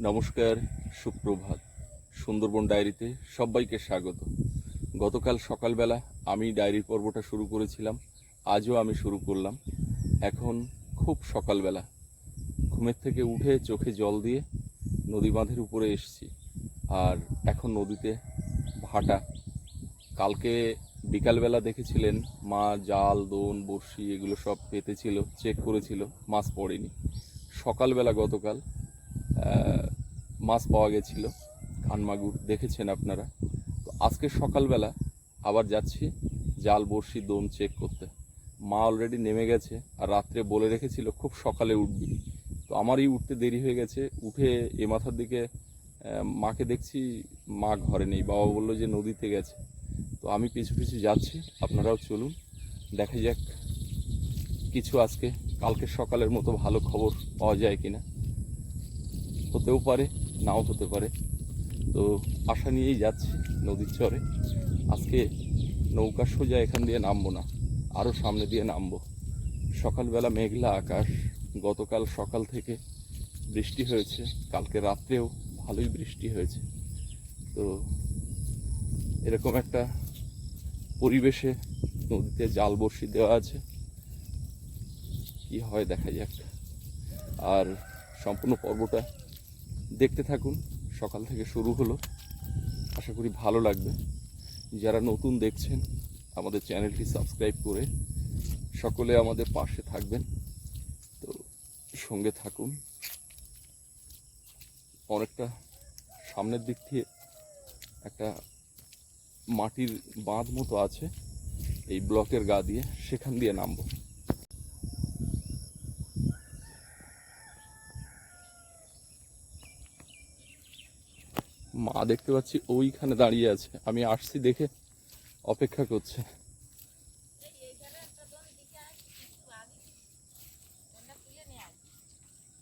নমস্কার, সুপ্রভাত। সুন্দরবন ডায়েরিতে সবাইকে স্বাগত। গতকাল সকালবেলা আমি ডায়েরি পর্বটা শুরু করেছিলাম, আজও আমি শুরু করলাম। এখন খুব সকালবেলা। ঘুমের থেকে উঠে চোখে জল দিয়ে নদী বাঁধের উপরে এসেছি। আর এখন নদীতে ভাটা। কালকে বিকালবেলা দেখেছিলেন, মা জাল, দোন, বড়শি এগুলো সব পেতেছিল, চেক করেছিল, মাছ পড়েনি। সকালবেলা গতকাল মাছ পাওয়া গেছিল খানমাগুর দেখেছেন আপনারা? তো আজকে সকালবেলা আবার যাচ্ছি, জাল, বড়শি দোন চেক করতে। মা অলরেডি নেমে গেছে আর রাত্রে বলে রেখেছিল, খুব সকালে উঠবি। তো আমারই উঠতে দেরি হয়ে গেছে, উঠে এ মাথার দিকে মাকে দেখছি, মা ঘরে নেই, বাবা বলল যে নদীতে গেছে। তো আমি পিছু পিছু যাচ্ছি, আপনারাও চলুন, দেখা যাক কিছু আজকে, কালকে সকালের মতো ভালো খবর পাওয়া যায় কিনা। হতেও পারে। নাও হতে পারে। তো আশা নিয়েই যাচ্ছি নদীর চরে। আজকে নৌকা সোজা এখান দিয়ে নামবো না আরও সামনে দিয়ে নামবো। সকালবেলা মেঘলা আকাশ, গতকাল সকাল থেকে বৃষ্টি হয়েছে, কালকে রাত্রেও ভালোই বৃষ্টি হয়েছে। তো এরকম একটা পরিবেশে নদীতে জাল বড়শি দেওয়া আছে। কি হয় দেখা যাক। আর সম্পূর্ণ পর্বটা দেখতে থাকুন, সকাল থেকে শুরু হলো। আশা করি ভালো লাগবে। যারা নতুন দেখছেন, আমাদের চ্যানেলটি সাবস্ক্রাইব করে সকলে আমাদের পাশে থাকবেন। তো সঙ্গে থাকুন। অনেকটা সামনের দিক থেকে একটা মাটির বাঁধ মতো আছে, এই ব্লকের গা দিয়ে, সেখান দিয়ে নামবো। মা দেখতে পাচ্ছি ওইখানে দাঁড়িয়ে আছে। আমি আসছি দেখে অপেক্ষা করছে।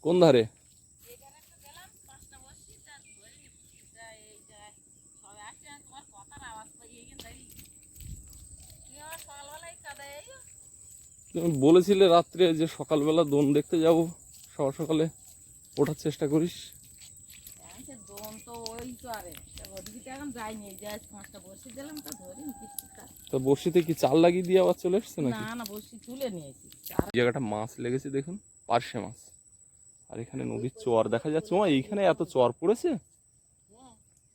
কোন ধারে? বলেছিলে রাত্রে যে সকালবেলা দোন দেখতে যাব। সকাল সকালে ওঠার চেষ্টা করিস। দোন তো তো আরে ওদিকে তো এখন যাইনি যে আজ পাঁচটা বসে দিলাম তো ধরি কিছুটা তো বড়শিতে কি চাল লাগিয়ে দিয়ে আবার চলে এসছে নাকি? না না বসি তুলে নিয়েছি জায়গাটা মাছ লেগেছে দেখুন পার্শে মাছ। আর এখানে নদীর চর দেখা যাচ্ছে। মা এইখানে এত চর পড়েছে?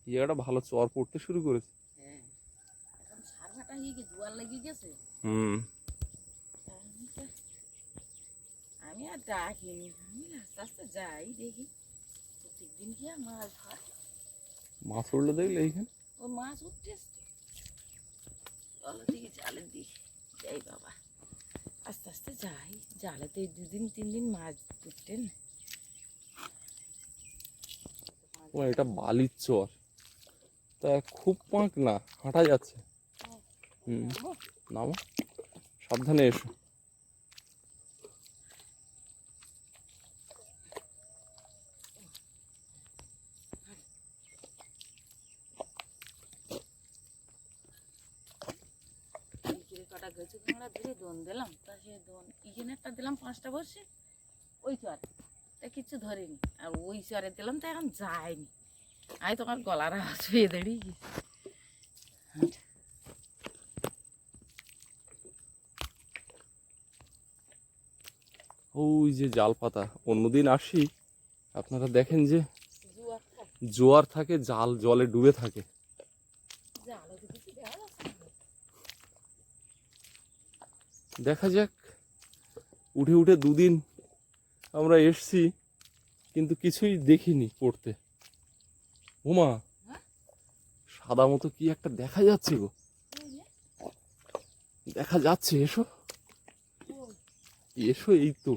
এই জায়গাটা ভালো চর পড়তে শুরু করেছে। হ্যাঁ। হয়ে হুম। আমি আর ডাকিনি। আমি আস্তে আস্তে যাই দেখি প্রত্যেকদিন কি মাছ ধরে? মাছ উঠল দেখলে এইখানে? ও মাছ চলো দিকে জালের দিকে যাই বাবা। আস্তে আস্তে যাই। জালেতে এই দুদিন তিন দিন মাছ উঠতেন ও এটা বালির চর। তা খুব পাঁক না হাঁটা যাচ্ছে। হুম। নামো। সাবধানে এসো বিকেলে কটা গেছে কাঁকড়া ধরে দোন দিলাম তা সে দোন ইখানে একটা দিলাম পাঁচটা বসে ওই চর। তা কিচ্ছু ধরেনি। আর ওই চরে দিলাম তা এখন যায়নি। আমি তোমার গলার আওয়াজ পেয়ে দাঁড়িয়ে গেছি। ওই যে জাল পাতা অন্যদিন আসি আপনারা দেখেন যে জোয়ার থাকে জাল জলে ডুবে থাকে। দেখা যাক উঠে উঠে দুদিন আমরা এসছি, কিন্তু কিছুই দেখিনি পড়তে। হ্যাঁ? সাদা মতো কি একটা দেখা যাচ্ছে গো? দেখা যাচ্ছে, এসো। এসো এই তো।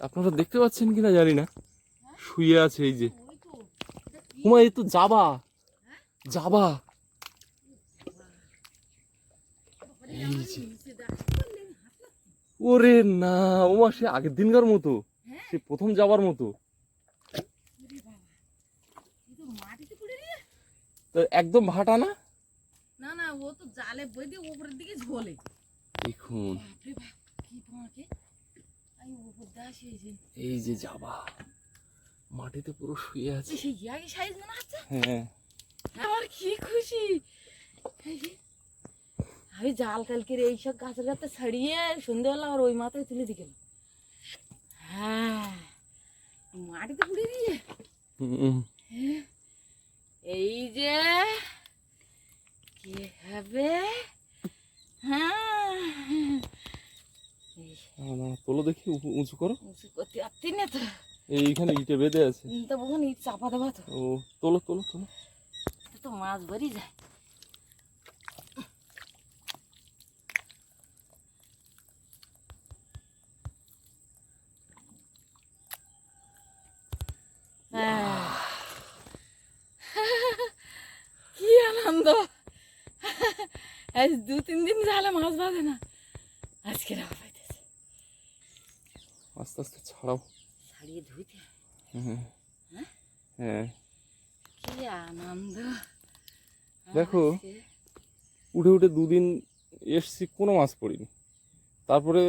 আপনারা দেখতে পাচ্ছেন কিনা জানি না। শুয়ে আছে এই যে। ওমা এই তো যাবা। যাবা। এই যে। নিচে দেখা করলেন, হাত লাগছে। ওরে না ওমা সে আগের দিনকার মতো। হ্যাঁ? সে প্রথম যাবার মতো। তো একদম ভাটা না? না না ও তো জালে বই দিয়ে উপরের দিকে ঝোলে। দেখুন। এই যে। যাবা। মাটিতে পুরো শুয়ে আছে। সেই ইয়াগি সাইজ মনে হচ্ছে? হ্যাঁ। আমার কি খুশি। আমি জাল কালকে এইসব গাছের গাছে ছাড়িয়ে সন্ধ্যেবেলা আর ওই মাথায় তুলে দিকে হ্যাঁ মাটিতে পুড়ে দিয়ে এই যে কি হবে? হ্যাঁ। তোলো দেখি উঁচু- উঁচু করো। উঁচু করতে পারতি না তো। এইখানে ইটে বেঁধে আছে। তো ওখানে ইট চাপা দেবা তো। ও তোলো তোলো তোলো। তো মাছ ভরি যায় আহ। কি আনন্দ আজ দু তিন দিন জালে মাছ বাঁধে না। আজকে রাখা পাইতেছে আস্তে আস্তে ছাড়াও। ছাড়িয়ে ধুইতে হ্যাঁ। হ্যাঁ? কি আনন্দ। দেখো। উঠে উঠে দুদিন এসছি কোনো মাছ পড়িনি। তারপরে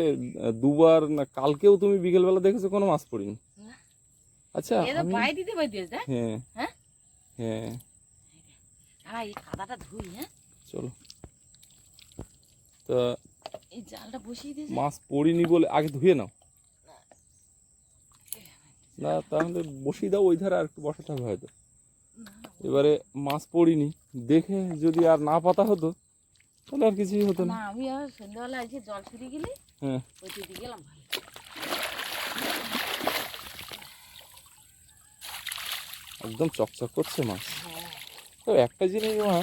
দুবার না কালকেও তুমি বিকেলবেলা দেখেছ কোনো মাছ পড়িনি। আচ্ছা হ্যাঁ। হ্যাঁ? হ্যাঁ। হ্যাঁ? চলো। তা এই জালটা বসিয়ে দিয়েছে মাছ পড়িনি বলে আগে ধুয়ে নাও। না তাহলে বসিয়ে দাও ওই ধারে আর একটু বসাতে হবে হয়তো। এবারে মাছ পড়িনি দেখে যদি আর না পাতা হতো তাহলে আর কিছুই হতো না। আমি আর সন্ধ্যাবেলা এসে জল ছুটে গেলে হ্যাঁ। ওই দিকে গেলাম ভাই একদম চকচক করছে মাছ। হ্যাঁ। তো একটা জিনিস মা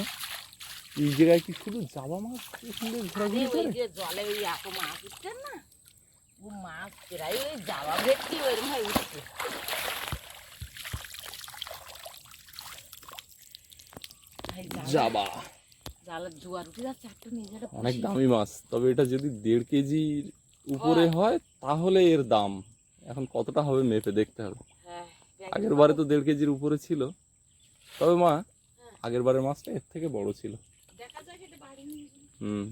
এই জায়গায় কি শুধু জাবা মাছ এখানে ঘোরাঘুরি করে? যে জলে ওই এত মাছ উঠছেন না ও মাছ প্রায় ওই যাওয়া ভেটকি ওইরকম হয় উঠছে। জাবা। অনেক দামি মাছ তবে এটা যদি দেড় কেজির উপরে হয়। তাহলে এর দাম। এখন কতটা হবে মেপে দেখতে হবে। হ্যাঁ আগের বারে তো দেড় কেজির উপরে ছিল। তবে মা আগের বারের মাছটা এর থেকে বড় ছিল দেখা যায় সেটা বাড়ি নিয়ে যাব। হুম।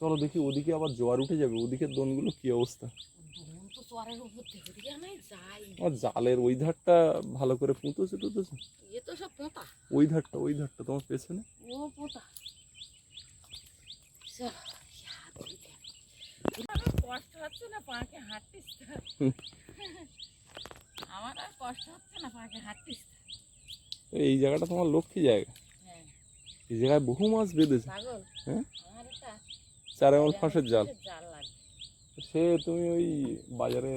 চলো দেখি ওদিকে আবার জোয়ার উঠে যাবে ওদিকের দোনগুলো কি অবস্থা? জালের ওই ধারটা ভালো করে পুঁতেছে টুতেছে? তো সব ওই ধারটা ওই ধারটা তোমার পেছনে। আমার কষ্ট হচ্ছে না পাকে হাঁটতিস আমার আর কষ্ট হচ্ছে না পাকে হাঁটতিস এই জায়গাটা তোমার লক্ষ্মী জায়গা। এই জায়গায় বহু মাছ বেঁধেছে। হ্যাঁ? চার আঙুল ফাঁসের জাল। সে তুমি ওই বাজারে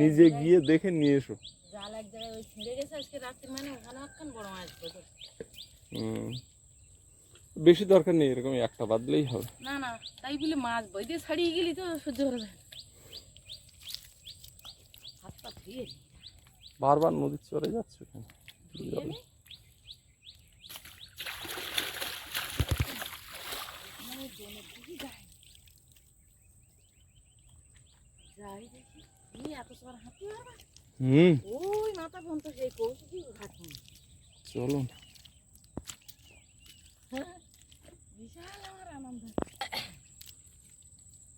নিজে গিয়ে দেখে নিয়ে এসো। জাল এক জায়গায় ওই ছিঁড়ে গেছে আজকে রাত্রি মানে ওখানে একখান বড় মাছ হুম। বেশি দরকার নেই এরকম একটা বাদলেই হবে। না না তাই বলে মাছ বই দিয়ে ছাড়িয়ে গেলি তো সহ্য করা যায় না। হাত পা ধুয়ে নি। বারবার নদীর চরে যাচ্ছে কেন ধুয়ে নি আমি দোনের দিকে যাই যাই দেখি। এত সবার হাঁটতে পারবা হুম। ওই মাথা পর্যন্ত সেই কৌশিকি ঘাট চলো হ্যাঁ বিশাল আমার আনন্দ।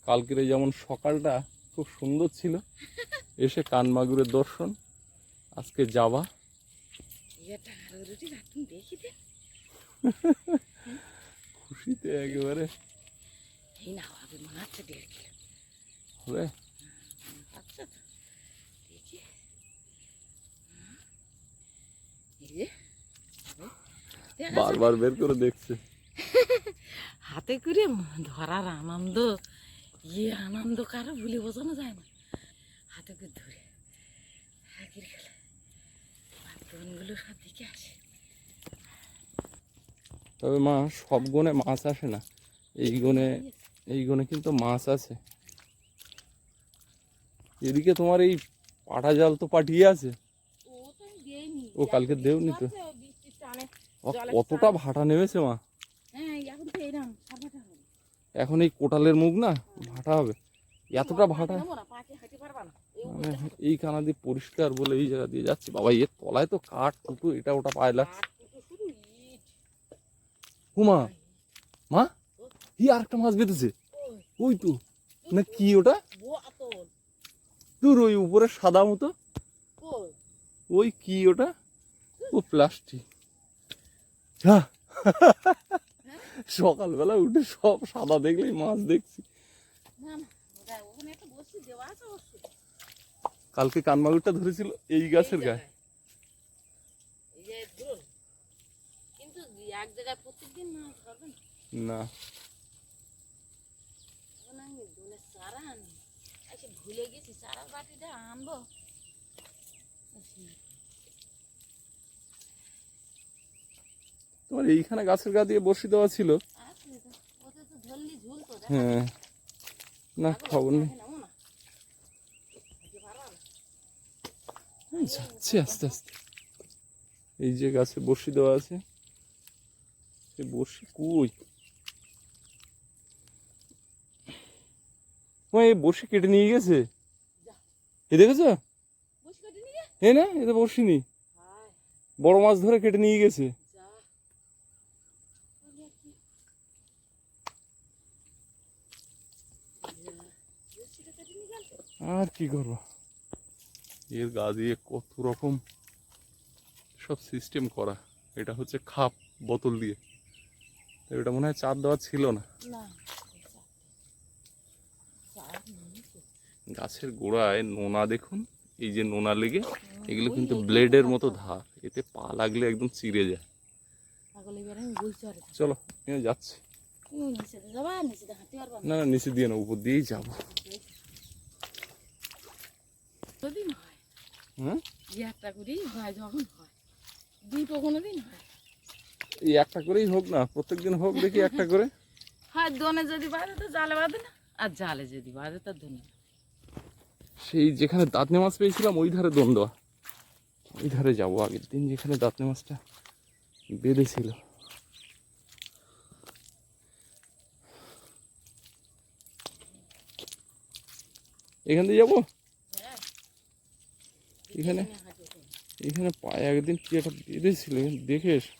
কালকের যেমন সকালটা খুব সুন্দর ছিল এসে কানমাগুরের দর্শন আজকে দে। খুশিতে একেবারে। হবে তো দেখি। এই যে। বারবার বের করে দেখছে। হাতে করে ধরার আনন্দ ইয়ে আনন্দ কারও ভুলে বোঝানো যায় না। হাতে করে ধরে। খেলে। বাথরুমগুলো সব দিকে আসে। তবে মা সব গনে মাছ আসে না। এই গনে এই গনে কিন্তু মাছ আছে। এদিকে তোমার এই পাটা জাল তো পাঠিয়ে আছে। ও কালকে দেওনি তো। কতটা ভাটা নেমেছে মা। এখন এই কোটালের মুখ না ভাটা হবে। এতটা ভাটা। মানে এই কানা দিয়ে পরিষ্কার বলে এই জায়গা দিয়ে যাচ্ছি। বাবা এর তলায় তো কাঠ টুটু এটা ওটা পায়ে লাগছে। হুমা মা ই আরেকটা মাছ বেঁধেছে। ওই, তো না কি ওটা? দূর ওই উপরে সাদা মতো। ওই কি ওটা? ও প্লাস্টিক। হ্যাঁ সকালবেলা উঠে সব সাদা দেখলেই মাছ দেখছি। কালকে কানমাগুরটা ধরেছিল এই গাছের গায়ে। না। ভুলে গেছি চারার বাটিটা আনব। তোমার এইখানে গাছের গা দিয়ে বসি দেওয়া ছিল। হ্যাঁ। না খবর নেই যাচ্ছে আস্তে আস্তে। এই যে গাছে বসি দেওয়া আছে সে বসি কই? ও এই কেটে নিয়ে গেছে? এ দেখেছ? এ না নি বড় মাছ ধরে কেটে নিয়ে গেছে। আর কি? করব? এর গা দিয়ে কত রকম সব সিস্টেম করা। এটা হচ্ছে খাপ বোতল দিয়ে। এটা মনে হয় চার দেওয়া ছিল না না চার নেই তো। গাছের গোড়ায় নোনা দেখুন এই যে নোনা লেগে এগুলো কিন্তু ব্লেডের মতো ধার এতে পা লাগলে একদম চিড়ে যায়। চলো যাচ্ছি। না। না নিচে দিয়ে না উপর দিয়েই যাব। এই একটা করেই হোক না প্রত্যেকদিন হোক দেখি একটা করে। হয় দোনে যদি বাঁধে তো জালে বাঁধে না। আর জালে যদি বাঁধে তো দোনে। সেই যেখানে দাঁতনে মাছ পেয়েছিলাম, ওই ধারে দেওয়া ওই ধারে যাব আগের দিন যেখানে দাঁতনে মাছটা বেঁধেছিল এখান দিয়ে যাব এখানে। এখানে পায়ে একদিন কি একটা বেঁধেছিল, দেখে এসো।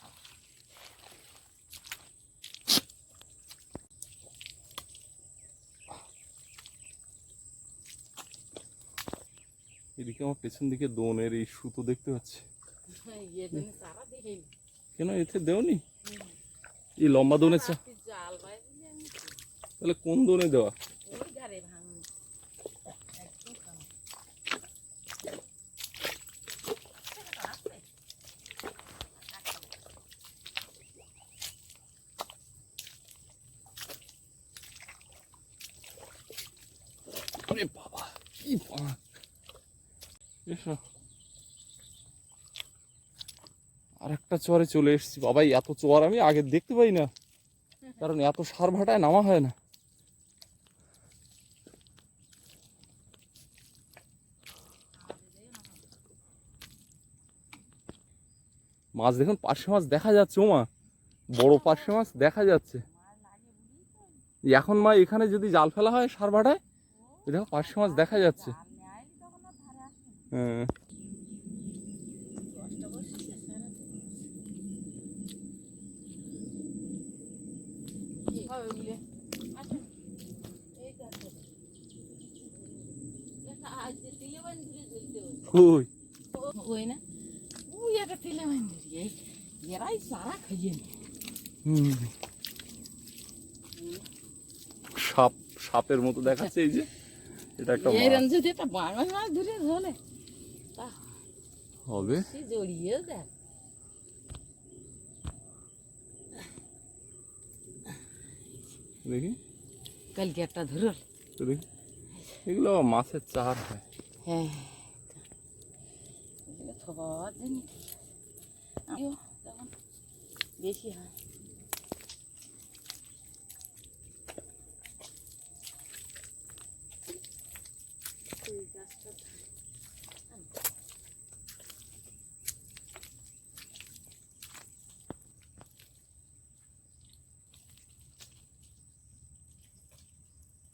এদিকে আমার পেছন দিকে দোনের এই সুতো দেখতে পাচ্ছি। হ্যাঁ, ইয়ে কেন এতে দেওনি? এই লম্বা দোনের চা তাহলে কোন দোনে দেওয়া ওই ধারে ভাঙুন একদম খারাপ। আরে বাবা কি পাক এসো আর একটা চরে চলে এসেছি। বাবা এই এত চর আমি আগে দেখতে পাই না। কারণ এত সার ভাটায় নামা হয় না। মাছ দেখুন, পার্শে মাছ দেখা যাচ্ছে, ও মা। বড় পার্শে মাছ দেখা যাচ্ছে। এখন মা, এখানে যদি জাল ফেলা হয় সার ভাটায় দেখো পার্শে মাছ দেখা যাচ্ছে জাল নেয় তখন আর ধারে আসে না। হ্যাঁ হুম। সাপ সাপের মতো দেখাচ্ছে এই যে। এটা একটা এই একটা ধরে ধরে। হবে সে জড়িয়ে দেয় দেখি কালকে একটা ধরল তো দেখি এগুলো আবার মাছের চার হয় হ্যাঁ এগুলো সবার জন্য আমিও তখন বেশি হয়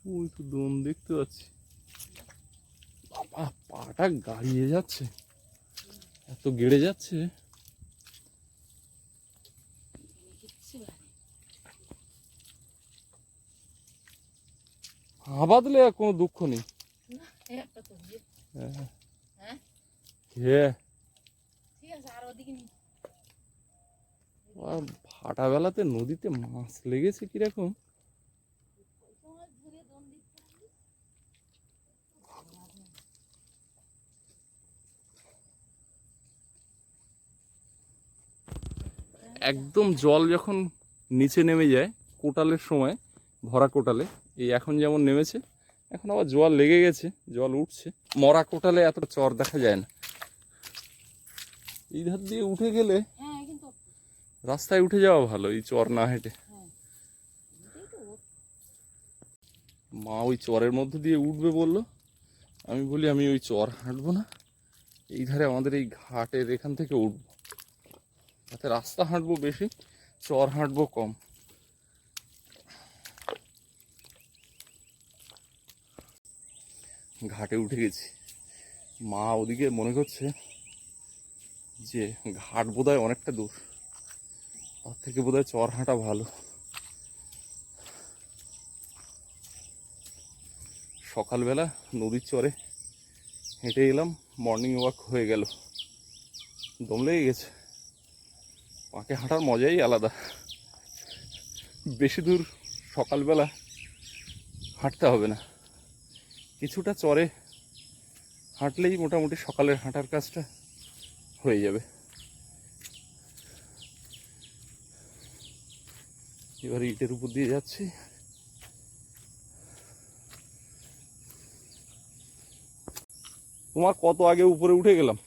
ওই তো দম দেখতে পাচ্ছি। বাবা পাটা গাড়িয়ে যাচ্ছে। এত গেড়ে যাচ্ছে। হাবা দিলে কোনো দুঃখ নেই। হ্যাঁ। ভাটা বেলাতে নদীতে মাছ লেগেছে কীরকম? একদম জল যখন নিচে নেমে যায় কোটালের সময় ভরা কোটালে এই এখন যেমন নেমেছে এখন আবার জল লেগে গেছে জল উঠছে। মরা কোটালে এত চর দেখা যায় না। এই ধার দিয়ে উঠে গেলে হ্যাঁ রাস্তায় উঠে যাওয়া ভালো এই চর না হেঁটে। হ্যাঁ। মা ওই চরের মধ্যে দিয়ে উঠবে বলল। আমি বলি আমি ওই চর হাঁটবো না। এই ধারে আমাদের এই ঘাটের এখান থেকে উঠবো। তাতে রাস্তা হাঁটবো বেশি, চর হাঁটবো কম। ঘাটে উঠে গেছি। মা ওদিকে মনে করছে যে ঘাট বোধহয় অনেকটা দূর। তার থেকে বোধহয় চর হাঁটা ভালো। সকালবেলা নদীর চরে হেঁটে এলাম মর্নিং ওয়াক হয়ে গেল। দম লেগে গেছে। পাকে হাঁটার মজাই আলাদা। বেশি দূর সকালবেলা হাঁটতে হবে না। কিছুটা চরে হাঁটলেই মোটামুটি সকালের হাঁটার কাজটা হয়ে যাবে। এবার ইটের উপর দিয়ে যাচ্ছি। তোমার কত আগে উপরে উঠে গেলাম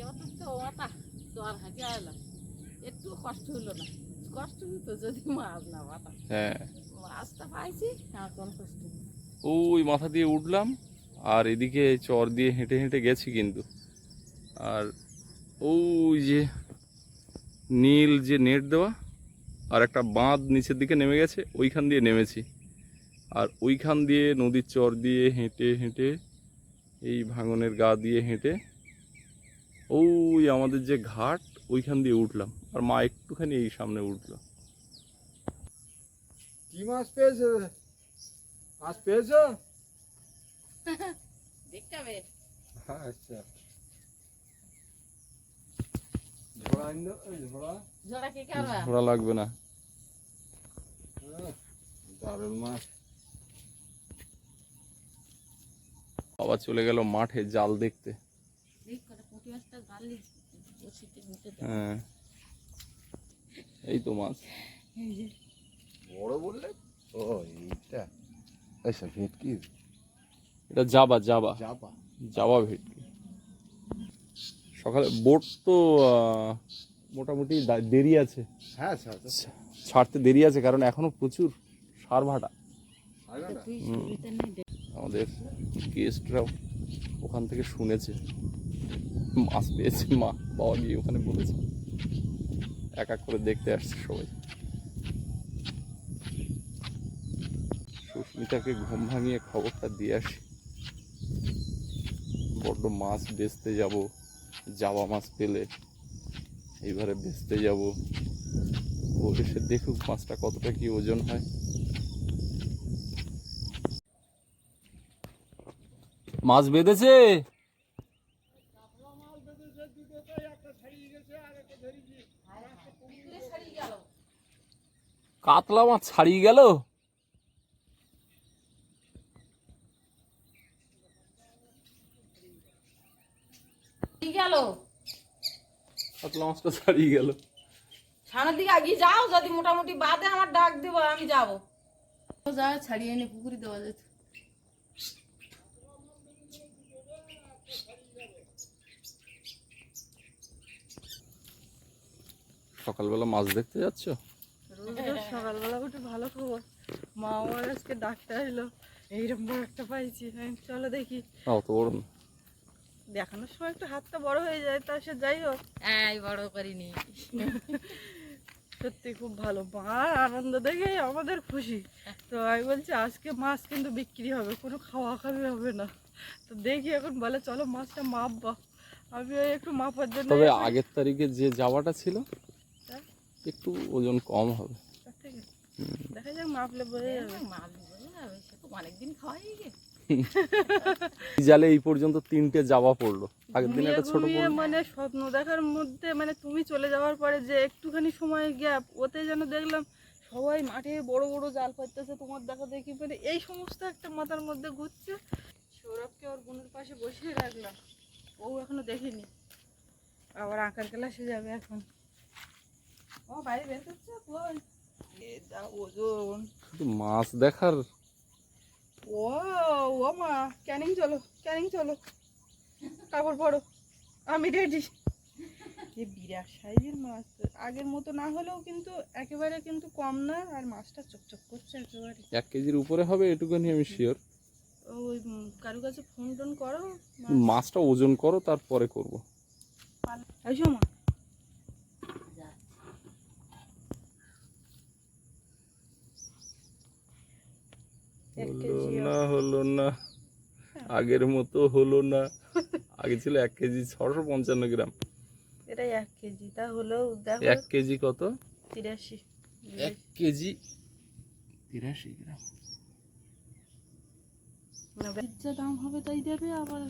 এবার তো ওটা চর হাঁটি আইলাম একটু কষ্ট হলো না কষ্ট হতো যদি মাছ না পাতা হ্যাঁ। মাছটা পাইছি এখন কষ্ট ওই মাথা দিয়ে উঠলাম আর এদিকে চর দিয়ে হেঁটে হেঁটে গেছি কিন্তু। আর ওই যে নীল যে নেট দেওয়া আর একটা বাঁধ নিচের দিকে নেমে গেছে ওইখান দিয়ে নেমেছি। আর ওইখান দিয়ে নদীর চর দিয়ে হেঁটে হেঁটে এই ভাঙনের গা দিয়ে হেঁটে ওই আমাদের যে ঘাট ওইখান দিয়ে উঠলাম। আর মা একটুখানি এই সামনে উঠল। কি মাছ পেয়েছ? মাছ পেয়েছ? দেখতে হবে। আচ্ছা। ঝোড়া লাগবে না। দারুণ মাছ। আবার চলে গেল মাঠে জাল দেখতে। হ্যাঁ। এই তো মাছ। এই যে। বড় বললে? ও এইটা। আচ্ছা ভেটকি? এটা যাবা যাবা চাপা যাবা ভেটকি। সকালে বোট তো মোটামুটি দেরি আছে। হ্যাঁ ছাড়তে দেরি আছে কারণ এখনও প্রচুর সার ভাটা। আমাদের গেস্টরাও ওখান থেকে শুনেছে। মাছ পেয়েছে মা বাবা গিয়ে ওখানে বলেছে। এক এক করে দেখতে আসছে সবাই। সুস্মিতাকে ঘুম ভাঙিয়ে খবরটা দিয়ে আসি। বড্ড মাছ বেচতে যাব, জাবা মাছ পেলে। এইবারে বেচতে যাব। ও এসে দেখুক মাছটা কতটা কি ওজন হয়। মাছ বেঁধেছে? কাতলা মাছ ছাড়িয়ে গেল? গেল? মাছটা ছাড়িয়ে গেল। সামনের দিকে আগিয়ে যাও যদি মোটামুটি বাদে আমার ডাক দেবো আমি যাব। যা ছাড়িয়ে এনে পুকুরি দেওয়া যেত সকালবেলা মাছ দেখতে যাচ্ছ? রোজ রোজ সকালবেলা উঠে ভালো খবর। মা আমার আজকে ডাক্তার এলো। এইরকম একটা পাইছি। চলো দেখি। না দেখানোর সময় একটু হাতটা বড় হয়ে যায় তা সে যাই হোক। এই বড় করিনি। সত্যি খুব ভালো মার আনন্দ দেখে আমাদের খুশি। তো আমি বলছি আজকে মাছ কিন্তু বিক্রি হবে কোনো খাওয়া খাওয়াই হবে না। তো দেখি এখন বলে চলো মাছটা মাপবা। আমি ওই একটু মাপার জন্য তবে আগের তারিখে যে যাওয়াটা ছিল হ্যাঁ? একটু ওজন কম হবে। তার থেকে দেখা যাক মাপলে বোঝা যাবে। মাছ বলে না সে তো অনেকদিন খাওয়াই গে এই জালে এই পর্যন্ত তিনটে যাওয়া পড়ল। আগের দিন একটা ছোট মানে স্বপ্ন দেখার মধ্যে মানে তুমি চলে যাওয়ার পরে যে একটুখানি সময় গ্যাপ ওতে যেন দেখলাম সবাই মাঠে বড় বড় জাল পাততেছে তোমার দেখা দেখি মানে এই সমস্ত একটা মাথার মধ্যে ঘুরছে। সৌরভকে ওর বোনের পাশে বসিয়ে রাখলাম। ও এখনও দেখিনি। আবার আঁকার ক্লাসে যাবে এখন। ও বাইরে বের করছে কই এ যা ওজন। মাছ দেখার ও ও মা ক্যানিং চলো ক্যানিং চলো কাপড় পরো আমি রেডি যে বিরাট সাইজের মাছ আগের মতো না হলেও কিন্তু একেবারে কিন্তু কম না আর মাছটা চকচক করছে একেবারে। এক কেজির উপরে হবে এটুকুনি আমি শিওর ওই কারও কাছে ফোন টোন করো মাছটা ওজন করো তারপরে করব। এসো মা এক হলো না হলো না। আগের মতো হলো না। আগে ছিল এক কেজি ছশো পঞ্চান্ন গ্রাম। এটাই এক কেজি তা দেখো এক কেজি কত? তিরাশি। এক কেজি তিরাশি গ্রাম। দাম হবে তাই দেবে আবার।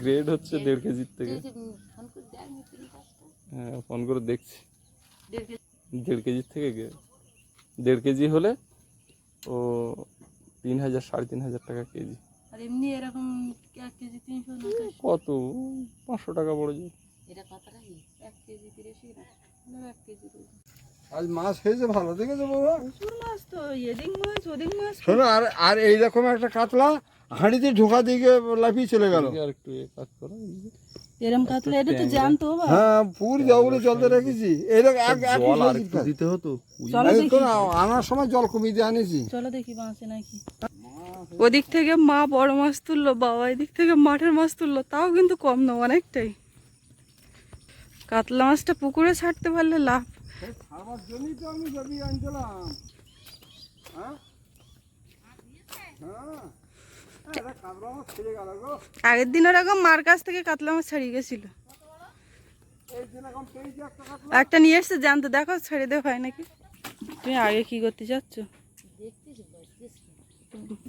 গ্রেড হচ্ছে দেড় কেজির থেকে। হ্যাঁ ফোন করে দেখছি। দেড় কেজির থেকে দেড় কেজি হলে ও তিন হাজার সাড়ে তিন হাজার টাকা কেজি। আর এমনি এরকম এক কেজি তিনশো নব্বই কত? পাঁচশো টাকা পড়ে যায়। এটা কত এক কেজি তিরাশি এক কেজি আজ মাছ হয়েছে ভালো দেখেছ বাবা? মাছ তো এদিক মাছ ওদিক মাছ। শোনো আর আর এইরকম একটা কাতলা হাঁড়িতে ঢোকা দিকে লাফিয়ে চলে গেল। আর একটু এ কাজ করো এরম কাতলা এটা তো জানতো হ্যাঁ পুরি জলগুলো জলতে রেখেছি। এইরকম এক এক জল আর একটু দিতে হতো চলো এই আনার সময় জল কমিয়ে দিয়ে আনিছি চলো দেখি বাঁচে নাকি। ওদিক থেকে মা বড় মাছ তুললো বাবা এদিক থেকে মাঠের মাছ তুললো তাও কিন্তু কম না অনেকটাই। কাতলা মাছটা পুকুরে ছাড়তে পারলে লাভ। খাবার জন্যই তো আমি যাবি আনছিলাম। হ্যাঁ? হ্যাঁ? আগের দিন ওরকম মার কাছ থেকে কাতলা মাছ ছাড়িয়ে গেছিল। একটা নিয়ে এসছে, জানতো, দেখো, ছেড়ে দেওয়া হয় নাকি? তুমি আগে কি করতে চাচ্ছ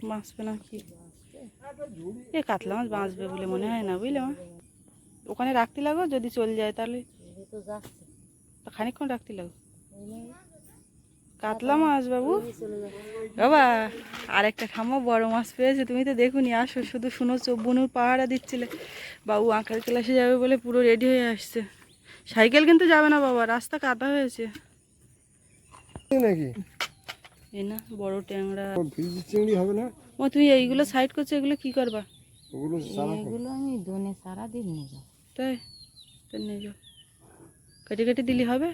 বাঁচবে না কি? এ, কাতলা মাছ বাঁচবে বলে মনে হয় না, বুঝলে মা? ওখানে রাখতে লাগো, যদি চলে যায় তাহলে। খানিকক্ষণ রাখতে লাগো। কাতলা মাছ বাবু? বাবা আর একটা ঠাম্মা বড় মাছ পেয়েছে। তুমি তো দেখুনি আসো শুধু শুনোছো বুনুর পাহারা দিচ্ছিলে। বাবু আঁকার ক্লাসে যাবে বলে পুরো রেডি হয়ে আসছে। সাইকেল কিন্তু যাবে না বাবা রাস্তা কাটা হয়েছে। নাকি? এই না বড় ট্যাংরা। চিংড়ি হবে না? ও তুমি এইগুলো সাইড করছ এগুলো কি করবা? ওগুলো এগুলো আমি দোনে সারাদিন নিয়ে যাব। তাই? তো নিয়ে যাও। কেটে কেটে দিলি হবে?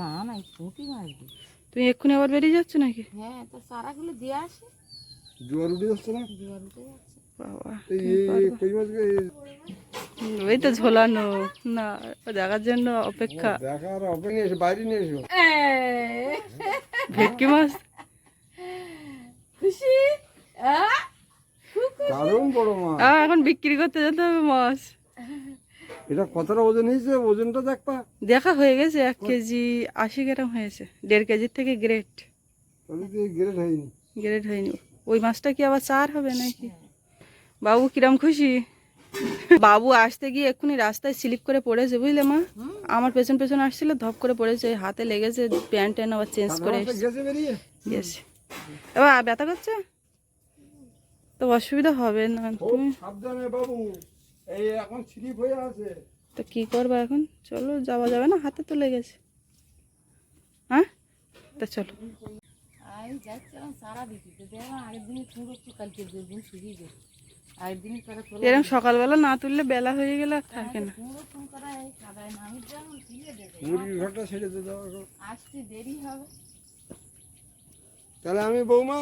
না না পুঁটি মারবি তুমি এক্ষুনি আবার বেরিয়ে যাচ্ছ নাকি? হ্যাঁ তো সারাগুলো দিয়ে আসে। জোয়ার উঠে যাচ্ছে না? জোয়ার উঠে যাচ্ছে। বাবা ওই তো ঝোলানো। না দেখার জন্য অপেক্ষা। এসো বাইরে নিয়ে এসো। ভেটকি মাছ? খুশি? দারুণ বড় মাছ। এখন বিক্রি করতে যেতে হবে মাছ। এটা কতটা ওজন হয়েছে ওজনটা দেখবা দেখা হয়ে গেছে এক কেজি আশি গ্রাম হয়েছে দেড় কেজির থেকে গ্রেট গ্রেট হয়নি। ওই মাছটা কি আবার চার হবে নাকি? বাবু কিরম খুশি? বাবু আসতে গিয়ে এক্ষুনি রাস্তায় স্লিপ করে পড়েছে বুঝলে মা? আমার পেছন পেছন আসছিল ধপ করে পড়েছে হাতে লেগেছে প্যান্ট ট্যান্ট আবার চেঞ্জ করে গেছে এবার ব্যথা করছে? তো অসুবিধা হবে না। তুমি সাবধানে বাবু এই এখন স্লিপ হয়ে আছে। তো কি করবা এখন? চলো যাওয়া যাবে না? হাতে তো লেগেছে হ্যাঁ? তা চলো। গেছে তোলা এরকম সকালবেলা না তুললে বেলা হয়ে গেলে আর থাকে না। তুলে হবে। তাহলে আমি বৌমা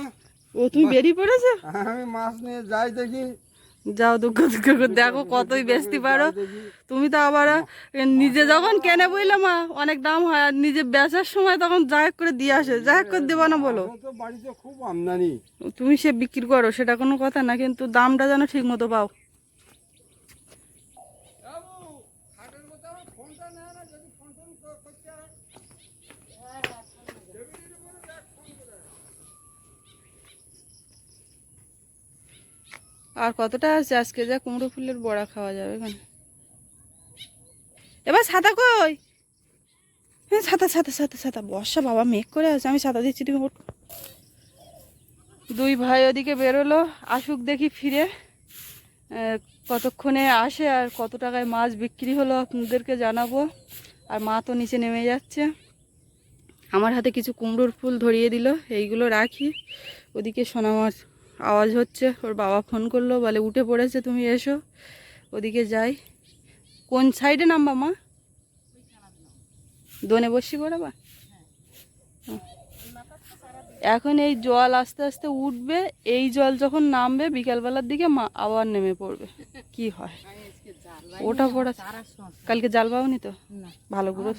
ও তুমি বেরিয়ে পড়েছো? আমি মাছ নিয়ে যাই দেখি। যাও দুঃখ দুঃখ করে দেখো কতই বেচতে পারো। তুমি তো আবার নিজে যখন কেনে বইলে মা অনেক দাম হয় আর নিজে বেচার সময় তখন যাই করে দিয়ে আসে যা করে দেবো না বলো। বাড়িতে খুব আমদানি। তুমি সে বিক্রি করো সেটা কোনো কথা না কিন্তু দামটা যেন ঠিক মতো পাও। আর কতটা আছে? আজকে যা কুমড়ো ফুলের বড়া খাওয়া যাবে এখানে। এবার ছাতা কই? হ্যাঁ ছাতা ছাতা ছাতা ছাতা। বর্ষা বাবা মেঘ করে আছে, আমি ছাতা দিচ্ছি, তুমি দুই ভাই ওদিকে বেরোলো, আসুক দেখি ফিরে। কতক্ষণে আসে আর কত টাকায় মাছ বিক্রি হলো আপনাদেরকে জানাব। আর মা তো নিচে নেমে যাচ্ছে। আমার হাতে কিছু কুমড়োর ফুল ধরিয়ে দিল, এইগুলো রাখি। ওদিকে সোনামার আওয়াজ হচ্ছে ওর বাবা ফোন করল বলে উঠে পড়েছে তুমি এসো ওদিকে যাই। কোন সাইডে নামবা মা? দোনে বসি বরাবা এখন এই জল আস্তে আস্তে উঠবে এই জল যখন নামবে বিকালবেলার দিকে মা আবার নেমে পড়বে। কি হয়? ওটা পড়া কালকে জাল পাওনি তো? ভালো করে